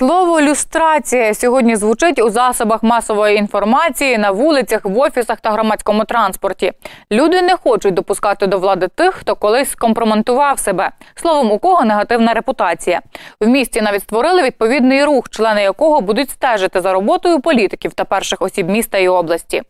Слово люстрація сьогодні звучить у засобах масової інформації, на вулицях, в офісах та громадському транспорті. Люди не хочуть допускати до влади тих, хто колись скомпроментував себе. Словом, у кого негативна репутація. В місті навіть створили відповідний рух, члени якого будуть стежити за роботою політиків та перших осіб міста і області.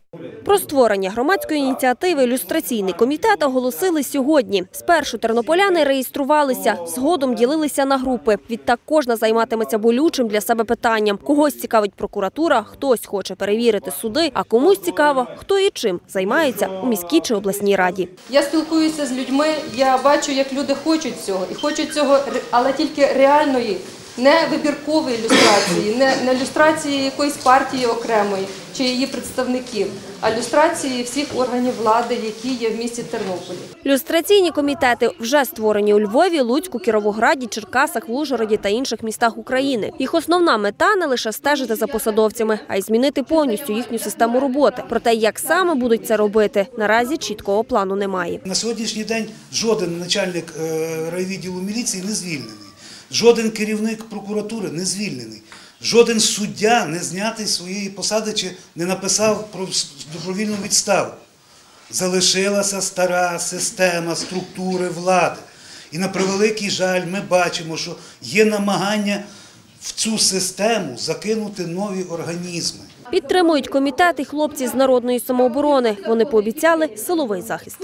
Про створення громадської ініціативи «Люстраційний комітет» оголосили сьогодні. Спершу тернополяни реєструвалися, згодом ділилися на групи. Відтак кожна займатиметься болючим для себе питанням. Когось цікавить прокуратура, хтось хоче перевірити суди, а комусь цікаво, хто і чим займається у міській чи обласній раді. Я спілкуюся з людьми, я бачу, як люди хочуть цього, і хочуть цього, але тільки реальної, не вибіркової люстрації, не, не люстрації якоїсь партії окремої чи її представників, а люстрації всіх органів влади, які є в місті Тернополі. Люстраційні комітети вже створені у Львові, Луцьку, Кіровограді, Черкасах, Ужгороді та інших містах України. Їх основна мета не лише стежити за посадовцями, а й змінити повністю їхню систему роботи. Проте, як саме будуть це робити, наразі чіткого плану немає. На сьогоднішній день жоден начальник е, райвідділу міліції не звільнений, жоден керівник прокуратури не звільнений, жоден суддя не знятий своєї посади чи не написав про добровільну відставу. Залишилася стара система структури влади. І на превеликий жаль, ми бачимо, що є намагання в цю систему закинути нові організми. Підтримують комітет і хлопці з народної самооборони. Вони пообіцяли силовий захист.